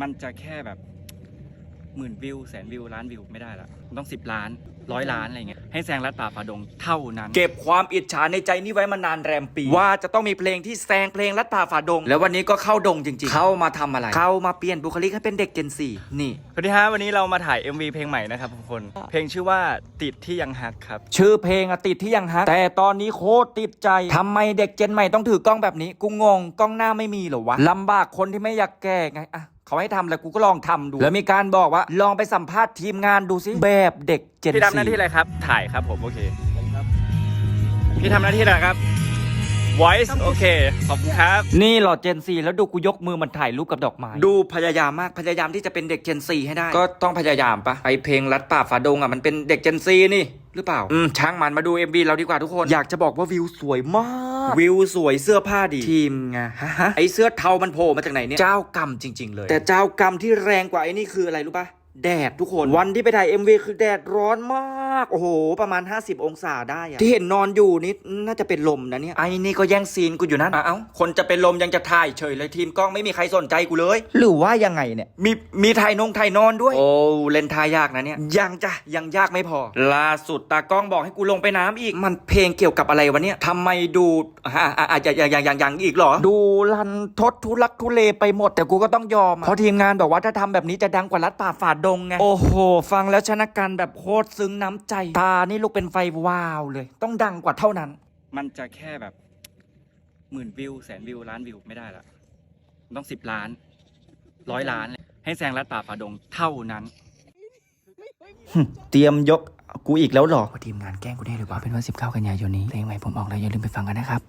มันจะแค่แบบหมื่นวิวแสนวิวล้านวิวไม่ได้ละมันต้องสิบล้านร้อยล้านอะไรเงี้ยให้แซงรัดป่าฝ่าดงเท่านั้น เก็บความอิจฉาในใจนี้ไว้มานานแรมปี ว่าจะต้องมีเพลงที่แซงเพลงลัดป่าฝ่าดง แล้ววันนี้ก็เข้าดงจริงๆ เข้ามาทำอะไร เข้ามาเปลี่ยนบุคลิกให้เป็นเด็กเจนสี่นี่สวัสดีฮะวันนี้เรามาถ่าย MV เพลงใหม่นะครับทุกคน เพลงชื่อว่าติดที่ยังฮักครับ ชื่อเพลงอะติดที่ยังฮักแต่ตอนนี้โคตรติดใจทำไมเด็กเจนใหม่ต้องถือกล้องแบบนี้กูงงกล้องหน้าไม่มีเหรอวะลำบากคนที่ไม่อยากแก่ไงอะ เขาให้ทำแล้วกูก็ลองทำดู แล้วมีการบอกว่าลองไปสัมภาษณ์ทีมงานดูสิแบบเด็กเจนพี่ทำหน้าที่สี่อะไรครับ ถ่ายครับผม โอเค พี่ทำหน้าที่อะไรครับ voice โอเค ขอบคุณครับ นี่เหรอเจนซีแล้วดูกูยกมือมันถ่ายรูปกับดอกไม้ดูพยายามมากพยายามที่จะเป็นเด็กเจนซีให้ได้ ก็ต้องพยายามปะไอเพลงรัดป่าฝาดงอะมันเป็นเด็กเจนซีนี่ หรือเปล่า อืมช่างมันมาดู MV เราดีกว่าทุกคน อยากจะบอกว่าวิวสวยมาก วิวสวยเสื้อผ้าดี ทีมไงฮะไอเสื้อเทามันโผล่มาจากไหนเนี่ย เจ้ากรรมจริง ๆ เลย แต่เจ้ากรรมที่แรงกว่าไอ้นี่คืออะไรรู้ปะแดดทุกคน วันที่ไปถ่าย MV คือแดดร้อนมาก โอ้โห ประมาณ 50 องศาได้อะที่เห็นนอนอยู่นี่น่าจะเป็นลมนะเนี่ยไอ้นี่ก็แย่งซีนกูอยู่นั่นอะเอ้าคนจะเป็นลมยังจะถ่ายเฉยเลยทีมกล้องไม่มีใครสนใจกูเลย หรือว่ายังไงเนี่ย มีมีถ่ายนงถ่ายนอนด้วย โอ้เล่นท่ายากนะเนี่ยยังจ้ะยังยากไม่พอ ล่าสุดตากล้องบอกให้กูลงไปน้ำอีกมันเพลงเกี่ยวกับอะไรวะเนี่ยทำไมดูอะอะอะอย่างอย่างอย่างอย่างอีกเหรอ ดูลันทดทุลักทุเลไปหมดแต่กูก็ต้องยอมอะเพราะทีมงานบอกว่าถ้าทำแบบนี้จะดังกว่ารัดป่าฝ่าดงไงโอ้โห ฟังแล้วชนะการแบบโคตรซึ้งน้ำใจ ตานี่ลูกเป็นไฟวาวเลย ต้องดังกว่าเท่านั้น มันจะแค่แบบหมื่นวิวแสนวิวล้านวิวไม่ได้ละมันต้องสิบล้านร้อยล้านเลยให้แซงรัดป่าฝ่าดงเท่านั้น เตรียมยกกูอีกแล้วเหรอ ทีมงานแกล้งกูได้หรือเปล่าเป็นว่า19 กันยายนนี้เพลงใหม่ผมออกแล้วอย่าลืมไปฟังกันนะครับ